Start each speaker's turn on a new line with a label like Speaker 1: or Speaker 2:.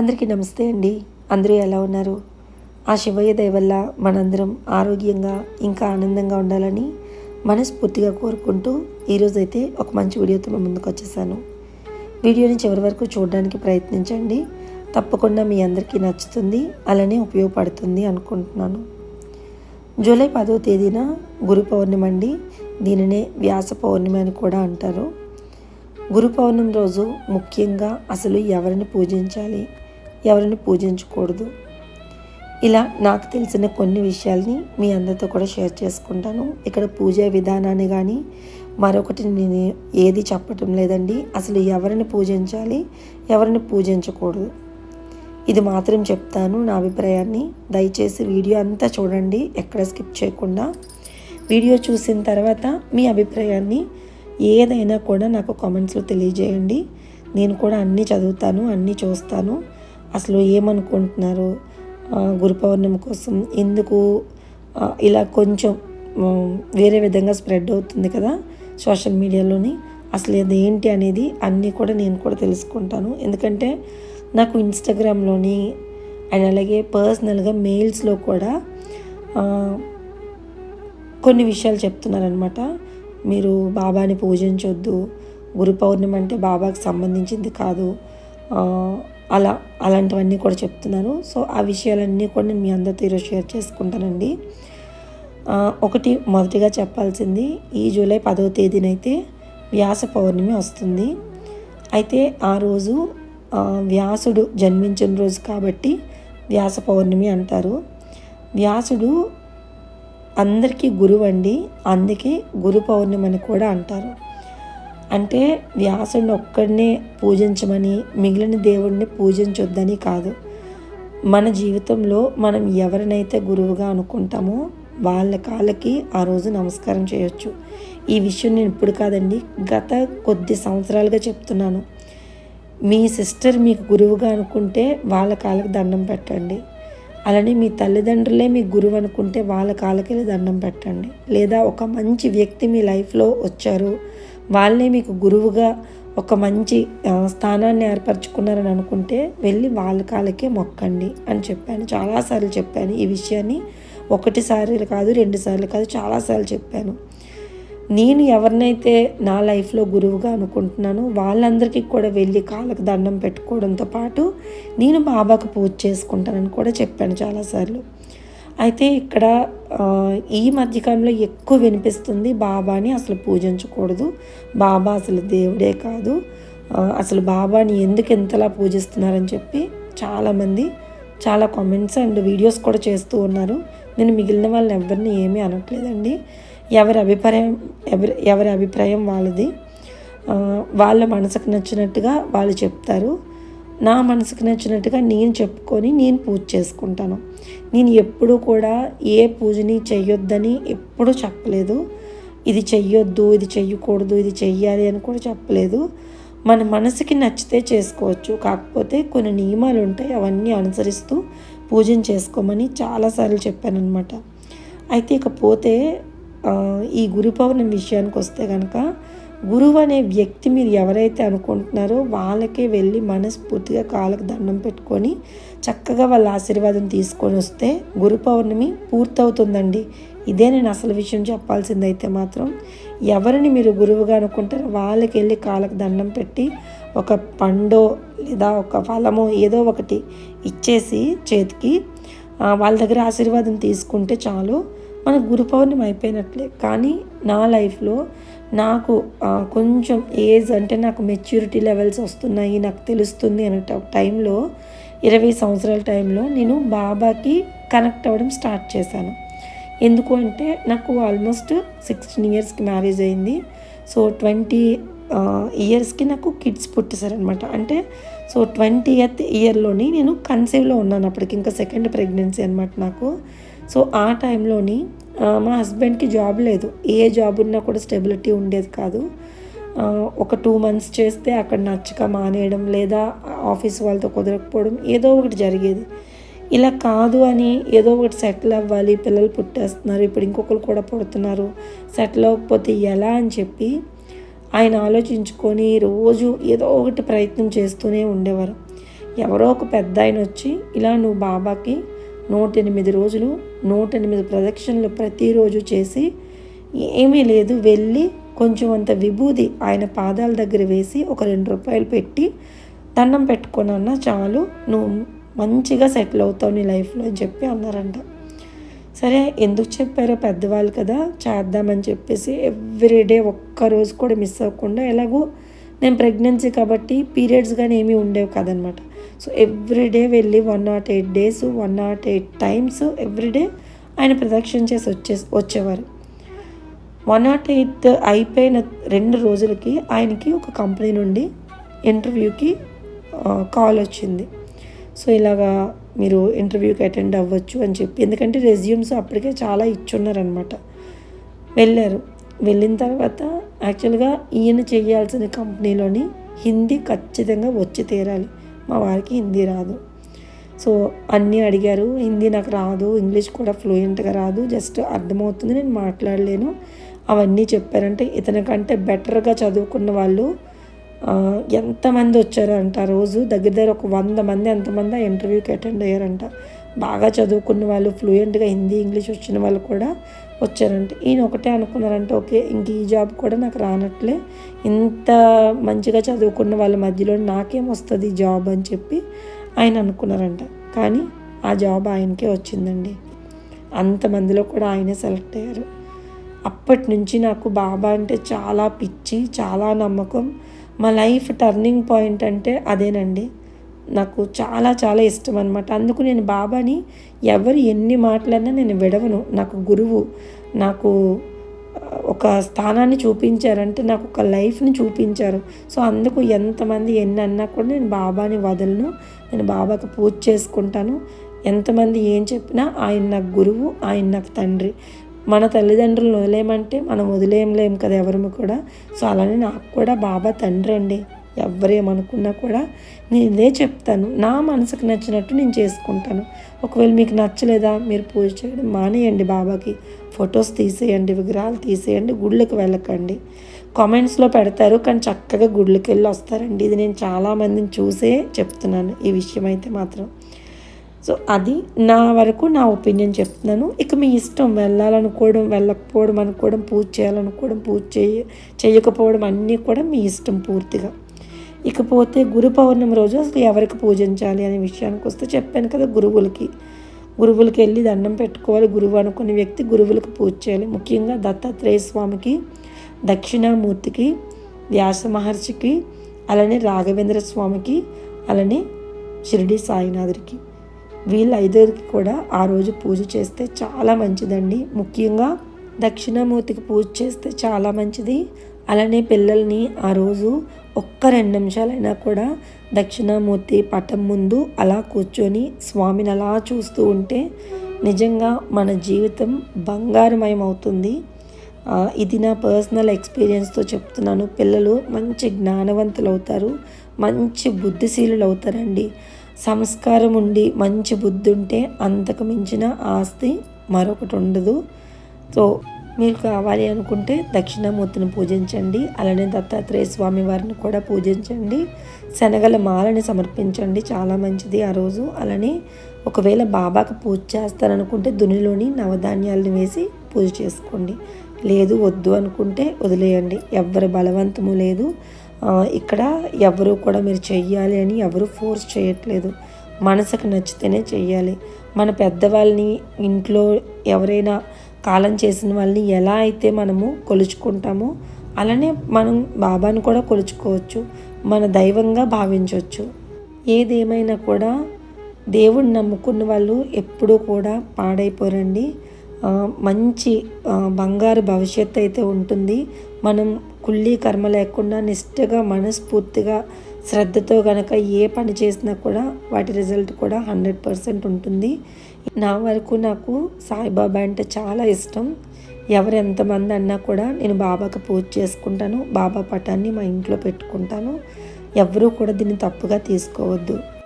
Speaker 1: అందరికీ నమస్తే అండి. అందరూ ఎలా ఉన్నారు? ఆ శివయ్య దయ వల్ల మనందరం ఆరోగ్యంగా ఇంకా ఆనందంగా ఉండాలని మనస్ఫూర్తిగా కోరుకుంటూ ఈరోజైతే ఒక మంచి వీడియోతో మేము ముందుకు వచ్చేసాను. వీడియోని చివరి వరకు చూడడానికి ప్రయత్నించండి. తప్పకుండా మీ అందరికీ నచ్చుతుంది అలానే ఉపయోగపడుతుంది అనుకుంటున్నాను. జూలై పదో తేదీన గురు పౌర్ణమి అండి. దీనినే వ్యాస పౌర్ణమి అని కూడా అంటారు. గురు పౌర్ణమి రోజు ముఖ్యంగా అసలు ఎవరిని పూజించాలి? ఎవరిని పూజించకూడదు. ఇలా నాకు తెలిసిన కొన్ని విషయాల్ని మీ అందరితో కూడా షేర్ చేసుకుంటాను. ఇక్కడ పూజా విధానాన్ని కానీ మరొకటి నేను ఏది చెప్పటం లేదండి. అసలు ఎవరిని పూజించాలి ఎవరిని పూజించకూడదు? ఇది మాత్రం చెప్తాను నా అభిప్రాయాన్ని. దయచేసి వీడియో అంతా చూడండి ఎక్కడ స్కిప్ చేయకుండా. వీడియో చూసిన తర్వాత మీ అభిప్రాయాన్ని ఏదైనా కూడా నాకు కామెంట్స్లో తెలియజేయండి. నేను కూడా అన్నీ చదువుతాను అన్నీ చూస్తాను. అసలు ఏమనుకుంటున్నారు? గురు పౌర్ణమి కోసం ఎందుకు ఇలా కొంచెం వేరే విధంగా స్ప్రెడ్ అవుతుంది కదా సోషల్ మీడియాలోని. అసలు అది ఏంటి అనేది అన్నీ కూడా నేను కూడా తెలుసుకుంటాను. ఎందుకంటే నాకు ఇన్స్టాగ్రామ్లోని అండ్ అలాగే పర్సనల్గా మెయిల్స్లో కూడా కొన్ని విషయాలు చెప్తున్నారనమాట మీరు బాబాని పూజించొద్దు గురు పౌర్ణమి అంటే బాబాకి సంబంధించింది కాదు. అలా అలాంటివన్నీ కూడా చెప్తున్నాను. సో ఆ విషయాలన్నీ కూడా నేను మీ అందరితో ఈరోజు షేర్ చేసుకుంటానండి. ఒకటి మొదటిగా చెప్పాల్సింది ఈ జూలై పదవ తేదీనైతే వ్యాస పౌర్ణమి వస్తుంది. అయితే ఆ రోజు వ్యాసుడు జన్మించిన రోజు కాబట్టి వ్యాస పౌర్ణమి అంటారు. వ్యాసుడు అందరికీ గురువు అండి అందుకే గురు పౌర్ణమి అని కూడా అంటారు. అంటే వ్యాసుడిని ఒక్కడినే పూజించమని మిగిలిన దేవుడిని పూజించొద్దని కాదు. మన జీవితంలో మనం ఎవరినైతే గురువుగా అనుకుంటామో వాళ్ళ కాళ్ళకి ఆ రోజు నమస్కారం చేయొచ్చు. ఈ విషయం నేను ఇప్పుడు కాదండి గత కొద్ది సంవత్సరాలుగా చెప్తున్నాను. మీ సిస్టర్ మీకు గురువుగా అనుకుంటే వాళ్ళ కాళ్ళకి దండం పెట్టండి. అలానే మీ తల్లిదండ్రులే మీ గురువు అనుకుంటే వాళ్ళ కాళ్ళకి వెళ్ళి దండం పెట్టండి. లేదా ఒక మంచి వ్యక్తి మీ లైఫ్లో వచ్చారు వాళ్ళే మీకు గురువుగా ఒక మంచి స్థానాన్ని ఏర్పరచుకున్నారని అనుకుంటే వెళ్ళి వాళ్ళ కాళ్ళకే మొక్కండి అని చెప్పాను. చాలాసార్లు చెప్పాను ఈ విషయాన్ని. ఒకటిసారి కాదు రెండు సార్లు కాదు చాలాసార్లు చెప్పాను. నేను ఎవరినైతే నా లైఫ్లో గురువుగా అనుకుంటున్నానో వాళ్ళందరికీ కూడా వెళ్ళి కాళ్ళకు దండం పెట్టుకోవడంతో పాటు నేను బాబాకు పూజ చేసుకుంటానని కూడా చెప్పాను చాలాసార్లు. అయితే ఇక్కడ ఈ మధ్యకాలంలో ఎక్కువ వినిపిస్తుంది బాబాని అసలు పూజించకూడదు. బాబా అసలు దేవుడే కాదు. అసలు బాబాని ఎందుకు ఎంతలా పూజిస్తున్నారని చెప్పి చాలామంది చాలా కామెంట్స్ అండ్ వీడియోస్ కూడా చేస్తూ ఉన్నారు. నేను మిగిలిన వాళ్ళని ఎవరిని ఏమీ అనట్లేదండి. ఎవరి అభిప్రాయం ఎవరి ఎవరి అభిప్రాయం వాళ్ళది. వాళ్ళ మనసుకు నచ్చినట్టుగా వాళ్ళు చెప్తారు. నా మనసుకు నచ్చినట్టుగా నేను చెప్పుకొని నేను పూజ చేసుకుంటాను. నేను ఎప్పుడూ కూడా ఏ పూజని చెయ్యొద్దని ఎప్పుడూ చెప్పలేదు. ఇది చెయ్యొద్దు ఇది చెయ్యకూడదు ఇది చెయ్యాలి అని కూడా చెప్పలేదు. మన మనసుకి నచ్చితే చేసుకోవచ్చు. కాకపోతే కొన్ని నియమాలు ఉంటాయి అవన్నీ అనుసరిస్తూ పూజను చేసుకోమని చాలాసార్లు చెప్పానమాట అయితే ఇకపోతే ఈ గురు పౌర్ణమి విషయానికి వస్తే కనుక గురువు అనే వ్యక్తి మీరు ఎవరైతే అనుకుంటున్నారో వాళ్ళకే వెళ్ళి మనస్ఫూర్తిగా కాళ్ళకు దండం పెట్టుకొని చక్కగా వాళ్ళ ఆశీర్వాదం తీసుకొని వస్తే గురు పౌర్ణమి పూర్తవుతుందండి. ఇదే నేను అసలు విషయం చెప్పాల్సింది అయితే మాత్రం ఎవరిని మీరు గురువుగా అనుకుంటారో వాళ్ళకి వెళ్ళి కాళ్ళకు దండం పెట్టి ఒక పండో లేదా ఒక ఫలమో ఏదో ఒకటి ఇచ్చేసి చేతికి వాళ్ళ దగ్గర ఆశీర్వాదం తీసుకుంటే చాలు. మన గురు పౌర్ణమి అయిపోయినట్లే. కానీ నా లైఫ్లో నాకు కొంచెం ఏజ్ అంటే నాకు మెచ్యూరిటీ లెవెల్స్ వస్తున్నాయి నాకు తెలుస్తుంది అనే ట- టైంలో ఇరవై సంవత్సరాల టైంలో నేను బాబాకి కనెక్ట్ అవ్వడం స్టార్ట్ చేశాను. ఎందుకు అంటే నాకు ఆల్మోస్ట్ సిక్స్టీన్ ఇయర్స్కి మ్యారేజ్ అయింది. సో ట్వంటీ ఇయర్స్కి నాకు కిడ్స్ పుట్టేశారనమాట అంటే సో ట్వంటీయత్ ఇయర్లోని నేను కన్సీవ్లో ఉన్నాను అప్పటికి ఇంకా సెకండ్ ప్రెగ్నెన్సీ అనమాట నాకు. సో ఆ టైంలోని మా హస్బెండ్కి జాబ్ లేదు. ఏ జాబ్ ఉన్నా కూడా స్టెబిలిటీ ఉండేది కాదు. ఒక టూ మంత్స్ చేస్తే అక్కడ నచ్చక మానేయడం లేదా ఆఫీస్ వాళ్ళతో కుదరకపోవడం ఏదో ఒకటి జరిగేది. ఇలా కాదు అని ఏదో ఒకటి సెటిల్ అవ్వాలి పిల్లలు పుట్టేస్తున్నారు ఇప్పుడు ఇంకొకరు కూడా పుడుతున్నారు సెటిల్ అవ్వకపోతే ఎలా అని చెప్పి ఆయన ఆలోచించుకొని రోజు ఏదో ఒకటి ప్రయత్నం చేస్తూనే ఉండేవారు. ఎవరో ఒక పెద్ద ఆయన వచ్చి ఇలా నువ్వు బాబాకి నూట ఎనిమిది రోజులు నూట ఎనిమిది ప్రదక్షిణలు ప్రతిరోజు చేసి ఏమీ లేదు వెళ్ళి కొంచెం అంత విభూది ఆయన పాదాల దగ్గర వేసి ఒక రెండు రూపాయలు పెట్టి దండం పెట్టుకున్నా చాలు నువ్వు మంచిగా సెటిల్ అవుతావు నీ లైఫ్లో అని చెప్పి అన్నారంట. సరే ఎందుకు చెప్పారో పెద్దవాళ్ళు కదా చేద్దామని చెప్పేసి ఎవ్రీడే ఒక్కరోజు కూడా మిస్ అవ్వకుండా ఎలాగో నేను ప్రెగ్నెన్సీ కాబట్టి పీరియడ్స్ కానీ ఏమీ ఉండేవి కదనమాట సో ఎవ్రీడే వెళ్ళి one not eight days one not eight times everyday ఆయన ప్రదక్షిణ చేసి వచ్చే వచ్చేవారు. వన్ నాట్ ఎయిత్ అయిపోయిన రెండు రోజులకి ఆయనకి ఒక కంపెనీ నుండి ఇంటర్వ్యూకి కాల్ వచ్చింది. సో ఇలాగా మీరు ఇంటర్వ్యూకి అటెండ్ అవ్వచ్చు అని చెప్పి. ఎందుకంటే రెజ్యూమ్స్ అప్పటికే చాలా ఇచ్చున్నారనమాట వెళ్ళారు. వెళ్ళిన తర్వాత యాక్చువల్గా ఈయన చేయాల్సిన కంపెనీలోని హిందీ ఖచ్చితంగా వచ్చి తీరాలి. మా వారికి హిందీ రాదు. సో అన్నీ అడిగారు. హిందీ నాకు రాదు. ఇంగ్లీష్ కూడా ఫ్లూయెంట్గా రాదు. జస్ట్ అర్థమవుతుంది. నేను మాట్లాడలేను. అవన్నీ చెప్పారంటే ఇతనికంటే బెటర్గా చదువుకున్న వాళ్ళు ఎంతమంది వచ్చారంట? రోజు దగ్గర దగ్గర ఒక వంద మంది ఎంతమంది ఆ ఇంటర్వ్యూకి అటెండ్ అయ్యారంట. బాగా చదువుకున్న వాళ్ళు ఫ్లూయెంట్గా హిందీ ఇంగ్లీష్ వచ్చిన వాళ్ళు కూడా వచ్చారంట. ఈయన ఒకటే అనుకున్నారంటే ఓకే ఇంక ఈ జాబ్ కూడా నాకు రానట్లే. ఇంత మంచిగా చదువుకున్న వాళ్ళ మధ్యలో నాకేం వస్తుంది జాబ్ అని చెప్పి ఆయన అనుకున్నారంట. కానీ ఆ జాబ్ ఆయనకే వచ్చిందండి. అంతమందిలో కూడా ఆయనే సెలెక్ట్ అయ్యారు. అప్పటి నుంచి నాకు బాబా అంటే చాలా పిచ్చి చాలా నమ్మకం. మా లైఫ్ టర్నింగ్ పాయింట్ అంటే అదేనండి. నాకు చాలా చాలా ఇష్టం అనమాట అందుకు నేను బాబాని ఎవరు ఎన్ని మాట్లాడినా నేను విడవను. నాకు గురువు నాకు ఒక స్థానాన్ని చూపించారంటే నాకు ఒక లైఫ్ని చూపించారు. సో అందుకు ఎంతమంది ఎన్ని అన్నా కూడా నేను బాబాని వదలను. నేను బాబాకి పూజ చేసుకుంటాను. ఎంతమంది ఏం చెప్పినా ఆయన నాకు గురువు ఆయన నాకు తండ్రి. మన తల్లిదండ్రులను వదిలేయమంటే మనం వదిలేయలేం కదా ఎవరిని కూడా. సో అలానే నాకు కూడా బాబా తండ్రి అండి. ఎవరేమనుకున్నా కూడా నేను ఇదే చెప్తాను. నా మనసుకు నచ్చినట్టు నేను చేసుకుంటాను. ఒకవేళ మీకు నచ్చలేదా మీరు పూజ చేయడం మానేయండి బాబాకి. ఫొటోస్ తీసేయండి విగ్రహాలు తీసేయండి గుళ్ళకి వెళ్ళకండి. కామెంట్స్లో పెడతారు కానీ చక్కగా గుళ్ళకి వెళ్ళి వస్తారండి. ఇది నేను చాలామందిని చూసే చెప్తున్నాను ఈ విషయం అయితే మాత్రం. సో అది నా వరకు నా ఒపీనియన్ చెప్తున్నాను. ఇక మీ ఇష్టం వెళ్ళాలనుకోవడం వెళ్ళకపోవడం అనుకోవడం పూజ చేయాలనుకోవడం పూజ చేయ చేయకపోవడం అన్నీ కూడా మీ ఇష్టం పూర్తిగా. ఇకపోతే గురు పౌర్ణమి రోజు అసలు ఎవరికి పూజించాలి అనే విషయానికి వస్తే చెప్పాను కదా గురువులకి. గురువులకి వెళ్ళి దండం పెట్టుకోవాలి. గురువు అనుకునే వ్యక్తి గురువులకు పూజ చేయాలి. ముఖ్యంగా దత్తాత్రేయ స్వామికి దక్షిణామూర్తికి వ్యాస మహర్షికి అలానే రాఘవేంద్ర స్వామికి అలానే షిరిడి సాయినాథుడికి. వీళ్ళ ఐదుగురికి కూడా ఆ రోజు పూజ చేస్తే చాలా మంచిదండి. ముఖ్యంగా దక్షిణామూర్తికి పూజ చేస్తే చాలా మంచిది. అలానే పిల్లల్ని ఆ రోజు ఒక్క రెండు నిమిషాలైనా కూడా దక్షిణామూర్తి పటం ముందు అలా కూర్చొని స్వామిని అలా చూస్తూ ఉంటే నిజంగా మన జీవితం బంగారమయం అవుతుంది. ఇది నా పర్సనల్ ఎక్స్పీరియన్స్తో చెప్తున్నాను. పిల్లలు మంచి జ్ఞానవంతులు అవుతారు మంచి బుద్ధిశీలులు అవుతారండి సంస్కారం ఉండి మంచి బుద్ధి ఉంటే అంతకు మించిన ఆస్తి మరొకటి ఉండదు. సో మీరు కావాలి అనుకుంటే దక్షిణామూర్తిని పూజించండి అలానే దత్తాత్రేయ స్వామి వారిని కూడా పూజించండి శనగల మాలని సమర్పించండి చాలా మంచిది ఆ రోజు. అలానే ఒకవేళ బాబాకు పూజ చేస్తారనుకుంటే దునిలోని నవధాన్యాలను వేసి పూజ చేసుకోండి. లేదు వద్దు అనుకుంటే వదిలేయండి. ఎవరి బలవంతము లేదు. ఇక్కడ ఎవరు కూడా మీరు చెయ్యాలి అని ఎవరు ఫోర్స్ చేయట్లేదు. మనసుకు నచ్చితేనే చెయ్యాలి. మన పెద్దవాళ్ళని ఇంట్లో ఎవరైనా కాలం చేసిన వాళ్ళని ఎలా అయితే మనము కొలుచుకుంటామో అలానే మనం బాబాను కూడా కొలుచుకోవచ్చు. మన దైవంగా భావించవచ్చు. ఏదేమైనా కూడా దేవుడిని నమ్ముకున్న వాళ్ళు ఎప్పుడూ కూడా పాడైపోరండి. మంచి బంగారు భవిష్యత్తు అయితే ఉంటుంది. మనం కుళ్ళీ కర్మ లేకుండా నిష్ఠగా మనస్ఫూర్తిగా శ్రద్ధతో కనుక ఏ పని చేసినా కూడా వాటి రిజల్ట్ కూడా హండ్రెడ్ పర్సెంట్ ఉంటుంది. నా వరకు నాకు సాయిబాబా అంటే చాలా ఇష్టం. ఎవరు ఎంతమంది అన్నా కూడా నేను బాబాకి పూజ చేసుకుంటాను. బాబా పటాన్ని మా ఇంట్లో పెట్టుకుంటాను. ఎవరూ కూడా దీన్ని తప్పుగా తీసుకోవద్దు.